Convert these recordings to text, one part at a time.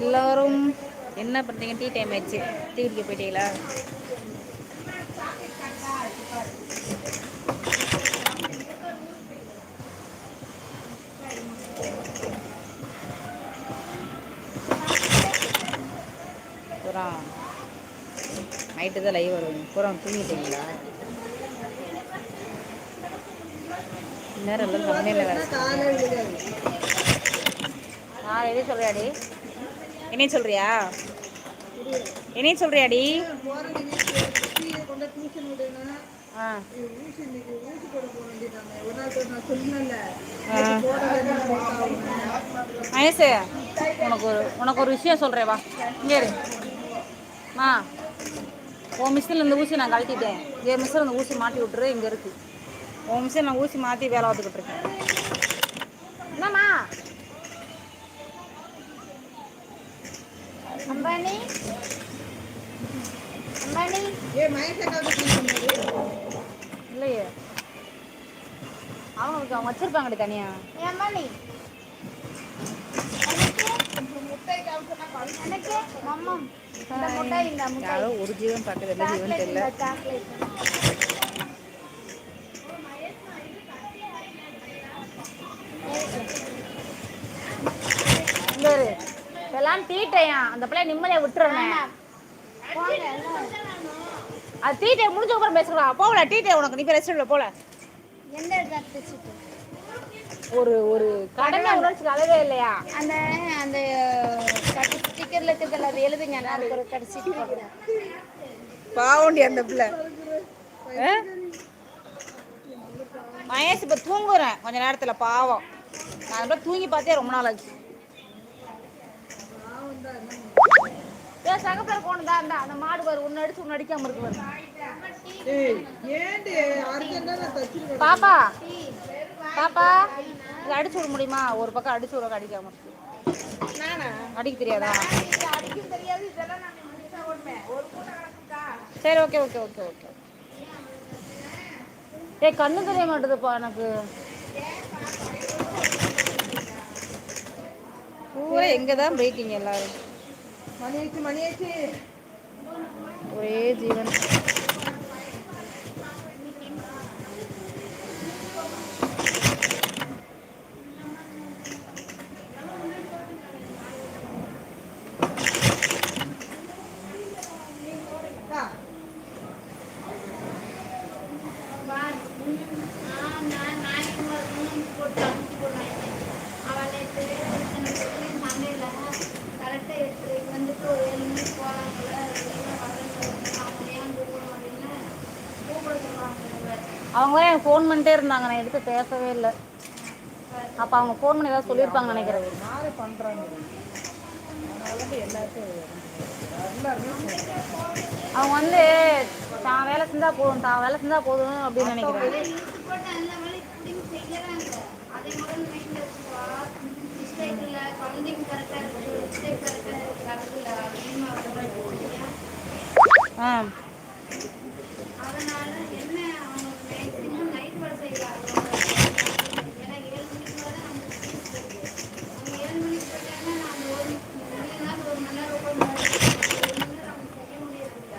எல்லோரும் என்ன பண்ணுறீங்க டீ டைம் ஆயிடுச்சு. டீ குடிக்க போயிட்டீங்களா? புறா நைட்டு தான் லைவ் வரும். பூரா தூங்கிட்டீங்களா? நேரம் எல்லாம் கம்பெனியில் வேலை நான் எதுவும் சொல்றியாடி என்னைய சொல்றியா? என்னைய சொல்றியாடி? ஆ. உனக்கு ஒரு உனக்கு ஒரு விஷயம் சொல்கிறேன் வா. இங்கே இரு. உன் மிஷினில் இந்த ஊசி நான் கழட்டிட்டேன். என் மிஷினில் இந்த ஊசி மாட்டி விட்டுரு இங்கே இருக்கு. உன் மிஷின் நான் ஊசி மாற்றி வேலை பார்த்துக்கிட்டு இருக்கேன். என்னம்மா? அம்பானி? அம்பானி? இல்லையே. அவங்களுக்கு அவங்க வச்சிருப்பாங்கடி தனியா. ஏமாளி எனக்கு மம்மம். இந்த முட்டாய் இந்த முட்டாய் யாரோ ஒரு ஜீவன் பார்க்குறது தெரியல? இதெல்லாம் தீட்டையா அந்த பிள்ளை நிம்மதியா விட்டுறேன். அது தீட்டை முடிஞ்ச அப்புறம் பேசலாம் போகல டீட்டை உனக்கு. நீ ரெஸ்டாரண்ட்ல போல ஒரு ஒரு கடமை உணர்ச்சி அளவே இல்லையா? அந்த அந்த ஸ்டிக்கர்ல இருக்கிறதுல அது எழுதுங்க. நான் ஒரு கடைசி பாவண்டி அந்த பிள்ளை? மகேஷ் இப்ப தூங்குறேன். கொஞ்ச நேரத்துல பாவம். நான் தூங்கி பார்த்தே ரொம்ப நாள் ஆச்சு. ஏன் சகப்பில் கொண்டு தான் அந்த மாடு வரும் ஒன்று அடிச்சு ஒன்று அடிக்காம இருக்கு பாரு. பாப்பா பாப்பா இதை அடிச்சு விட முடியுமா? ஒரு பக்கம் அடிச்சு விட அடிக்காம அடிக்க தெரியாதா? சரி ஓகே ஓகே ஓகே ஓகே ஏய் கண்ணு தெரிய மாட்டுதுப்பா எனக்கு. பூரா எங்கே தான் போயிட்டீங்க எல்லாரும்? மணி ஆயிடுச்சு ஒரே ஜீவன். அவங்க வேற எனக்கு ஃபோன் பண்ணிட்டே இருந்தாங்க. நான் எடுத்து பேசவே இல்லை. அப்போ அவங்க ஃபோன் பண்ணி ஏதாவது சொல்லியிருப்பாங்கன்னு நினைக்கிறேன். அவங்க வந்து தான் வேலை செஞ்சா போதும் தான் வேலை செஞ்சா போதும் அப்படின்னு நினைக்கிறேன். ஆ அதனால என்ன அவங்க மேக்ஸிமம் நைட் வேலை செய்வாங்க ஏன்னா ஏழு மணிக்கு மேலே நம்ம அவங்க ஏழு மணிக்கு போயிட்டாங்கன்னா நம்ம ஒரு மூணு நாள் ஒரு மணி நேரம் உட்காந்து ஒரு மணி நேரம் அவங்க செய்ய முடியறதில்ல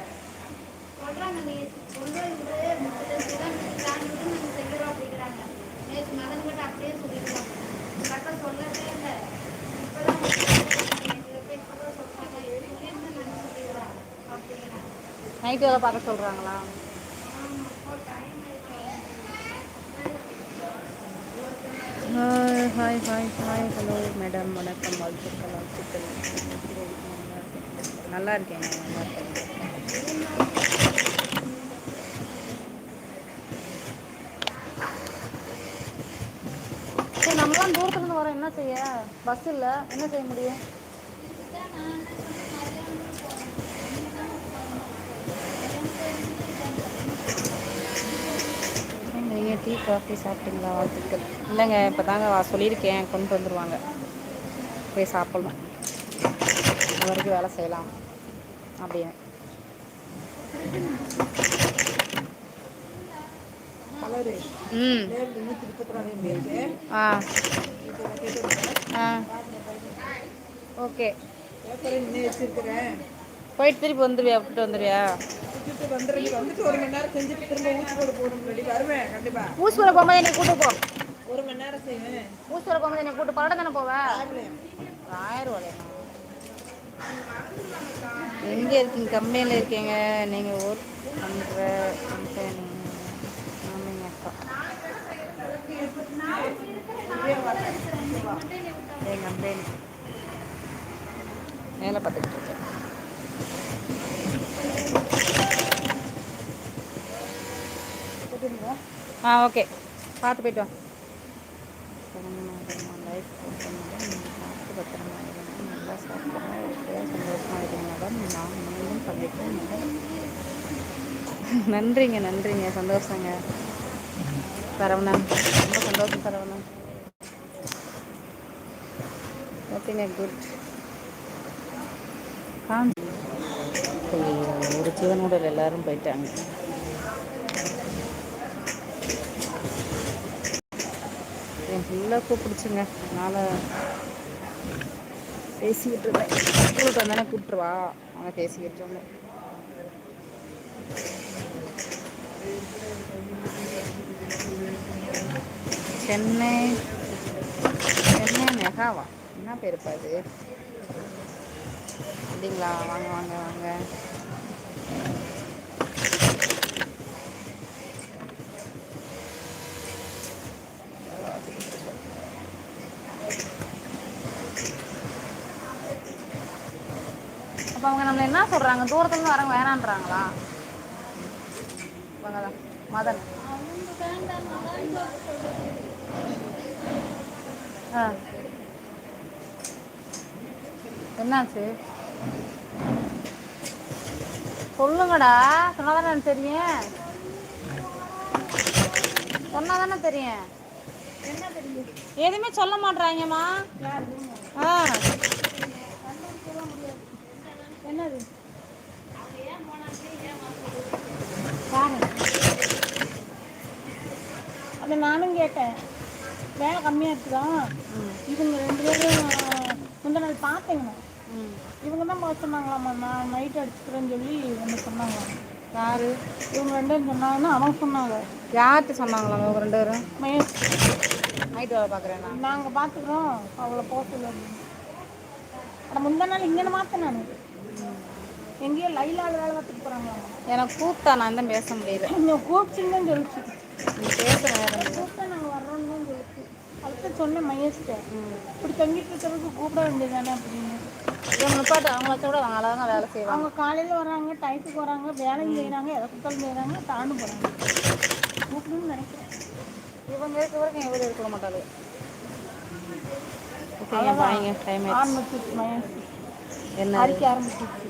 சொல்கிறாங்க நீ ஒன்பது விட முப்பத்தஞ்சு தான் தாண்டிட்டு நம்ம செய்கிறோம் அப்படிங்கிறாங்க நேற்று மகன் கிட்ட அப்படியே சொல்லிடுவாங்க கரெக்டாக சொல்லவே இல்லை இப்போதான் இப்போதான் சொல்கிறாங்க சொல்லியிருந்து நான் சொல்லிடுறாங்க அப்படிங்கிறாங்க நைட் வேலை பார்க்க சொல்கிறாங்களா hi hi hi hi hello madam வணக்கம். வாழ்த்துக்கள் வாழ்த்துக்கள். நல்லா இருக்கேன். நல்லா இருக்கேன். சரி நம்மளாம் தூரத்துலேருந்து வரோம். என்ன செய்ய? பஸ் இல்லை. என்ன செய்ய முடியும்? நீங்கள் டீ காஃபி சாப்பிட்டீங்களா? வாழ்த்துக்கள். இல்லைங்க இப்போ தாங்க சொல்லியிருக்கேன். கொண்டு வந்துடுவாங்க போய் சாப்பிட்லாம். அது வரைக்கும் வேலை செய்யலாம். அப்படின்னு. ம். ஆ. ஆ. ஓகே. போயிட்டு திருப்பி வந்துடுவியா விட்டுட்டு வந்துடுவியா வந்துட்டு ஒரு மணி நேரம் செஞ்சுட்டு திரும்ப ஊசி போட போகணும் ரெடி வருவேன் கண்டிப்பா. ஊசி போட போகும்போது என்னை கூட்டு போ. ஒரு மணி நேரம் செய்வேன். ஊசி போட போகும்போது என்னை கூட்டு பரட தானே போவேன்? ஆயிரம். ரூபாயா. எங்கே இருக்கீங்க? கம்பெனியில் இருக்கீங்க. நீங்கள் ஒர்க் பண்ணுற கம்பெனி ஆமாங்க அக்கா. என் கம்பெனி. வேலை பார்த்துக்கிட்டு இருக்கேன். ஆ ஓகே. பார்த்து போயிட்டு வா. லைஃப் பார்த்து பத்திரமா இருங்க நல்லா சாப்பிடுங்க எப்படியா சந்தோஷமாக இருங்க மேடம் நான் மீண்டும் பண்ணிட்டேன் நன்றிங்க நன்றிங்க. சந்தோஷங்க. சரவணன். ரொம்ப சந்தோஷம் சரவணன். ஓகேங்க குட். காஞ்சி ஒரு சிவனுடல் எல்லாரும் போயிட்டாங்க. ஃபுல்லாக கூப்பிடுச்சுங்க. அதனால் பேசிக்கிட்டு இருந்தேன். ஸ்கூலுக்கு வந்தானே கூப்பிட்டுருவா அவன் பேசிக்கிட்டு இருந்தேன் சென்னை சென்னை மெகாவா? என்ன பேருப்பா அது? அப்படிங்களா? வாங்க வாங்க வாங்க. அப்போ அவங்க நம்மளை என்ன சொல்கிறாங்க தூரத்துலேருந்து வரவங்க வேணான்றாங்களா? இவங்க தான். மதன். ஆ. என்னாச்சு? சொல்லுங்கடா. சொன்னா தானே தெரியும். சொன்னாதானே தெரியும். எதுவுமே சொல்ல மாட்டாங்கம்மா ஆ. என்னது? பாரு அதை நானும் கேட்டேன். வேலை கம்மியாக இருக்குதா? ம் இவங்க ரெண்டு பேரும் முந்தின நாள் பார்த்தேங்க ம் இவங்க தான் பார்த்து சொன்னாங்களாம்மா நான் நைட் அடிச்சுக்கிறேன்னு சொல்லி வந்து சொன்னாங்களாம் யாரு? இவங்க ரெண்டு பேரும் சொன்னாங்கன்னா அவங்க சொன்னாங்க. யார்கிட்ட சொன்னாங்களா அவங்க ரெண்டு பேரும்? மகேஷ். நைட் வேலை பார்க்குறேன்னா. நாங்கள் பார்த்துக்குறோம் அவளை போக சொல்லு அப்படின்னு. ஆனால் முந்தின நாள் இங்கே மாற்றேன் நான். எங்கேயோ லைலாவில் வேலை பார்த்துட்டு போகிறாங்களாம் எனக்கு கூப்பிட்டா நான் தான் பேச முடியல. கொஞ்சம் கூப்பிச்சிங்கன்னு சொல்லிச்சு நீ பேச நேரம் இல்லை. கூப்பிட்டா நாங்கள் வர்றோம்னு தான் சொல்லிச்சு அதுக்கு சொன்னேன் மகேஷ்கிட்ட இப்படி தங்கிட்டு இருக்கிறதுக்கு கூப்பிட வேண்டியதானே அப்படின்னு. இவங்க நிப்பாட்டு அவங்கள விட அவங்க அழகாக வேலை செய்வாங்க. அவங்க காலையில் வர்றாங்க டைத்துக்கு வராங்க வேலையும் செய்கிறாங்க எதை கொடுத்தாலும் செய்கிறாங்க தாண்டு போகிறாங்க கூப்பிடணும்னு நினைக்கிறேன். இவங்க இருக்க வரைக்கும் இவரு இருக்க பாய்ங்க டைம் ஆரம்பிச்சிச்சு மகேஷ் என்ன? அடிக்க ஆரம்பிச்சிச்சு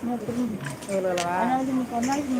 இன்னும் திரும்பி